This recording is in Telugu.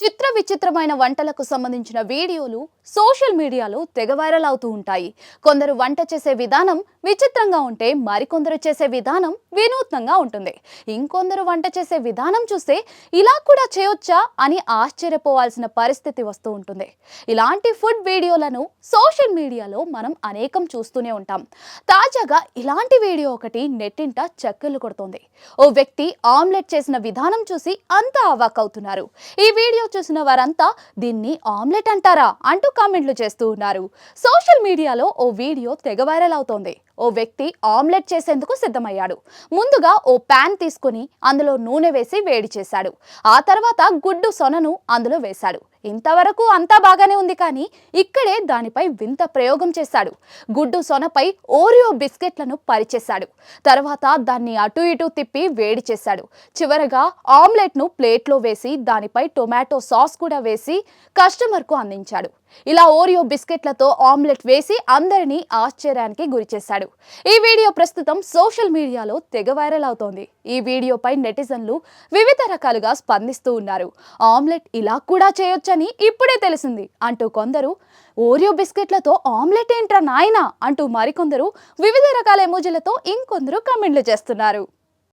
చిత్ర విచిత్రమైన వంటలకు సంబంధించిన వీడియోలు సోషల్ మీడియాలో తెగ వైరల్ అవుతూ ఉంటాయి. కొందరు వంట చేసే విధానం విచిత్రంగా ఉంటే మరికొందరు చేసే విధానం వినూత్నంగా ఉంటుంది. ఇంకొందరు వంట చేసే విధానం చూస్తే ఇలా కూడా చేయొచ్చా అని ఆశ్చర్యపోవాల్సిన పరిస్థితి వస్తూ ఉంటుంది. ఇలాంటి ఫుడ్ వీడియోలను సోషల్ మీడియాలో మనం అనేకం చూస్తూనే ఉంటాం. తాజాగా ఇలాంటి వీడియో ఒకటి నెట్టింట చక్కర్లు కొడుతోంది. ఓ వ్యక్తి ఆమ్లెట్ చేసిన విధానం చూసి అంతా అవాక్ అవుతున్నారు. ఈ వీడియో చూసిన వారంతా దీన్ని ఆమ్లెట్ అంటారా అంటూ కామెంట్లు చేస్తూ ఉన్నారు. సోషల్ మీడియాలో ఓ వీడియో తెగ వైరల్ అవుతోంది. ఓ వ్యక్తి ఆమ్లెట్ చేసేందుకు సిద్ధమయ్యాడు. ముందుగా ఓ ప్యాన్ తీసుకుని అందులో నూనె వేసి వేడి చేశాడు. ఆ తర్వాత గుడ్డు సొనను అందులో వేశాడు. ఇంతవరకు అంతా బాగానే ఉంది కానీ ఇక్కడే దానిపై వింత ప్రయోగం చేశాడు. గుడ్డు సొనపై ఓరియో బిస్కెట్లను పరిచేశాడు. తర్వాత దాన్ని అటు ఇటు తిప్పి వేడి చేశాడు. చివరగా ఆమ్లెట్ను ప్లేట్లో వేసి దానిపై టొమాటో సాస్ కూడా వేసి కస్టమర్కు అందించాడు. ఇలా ఓరియో బిస్కెట్లతో ఆమ్లెట్ వేసి అందరినీ ఆశ్చర్యానికి గురిచేశాడు ఈ వీడియో ప్రస్తుతం సోషల్ మీడియాలో తెగ వైరల్ అవుతోంది. ఈ వీడియోపై నెటిజన్లు వివిధ రకాలుగా స్పందిస్తూ ఉన్నారు. ఆమ్లెట్ ఇలా కూడా చేయొచ్చని ఇప్పుడే తెలిసింది అంటూ కొందరు ఓరియో బిస్కెట్లతో ఆమ్లెట్ ఏంట్రా నాయనా? అంటూ మరికొందరు వివిధ రకాల ఎమోజీలతో ఇంకొందరు కమెంట్లు చేస్తున్నారు.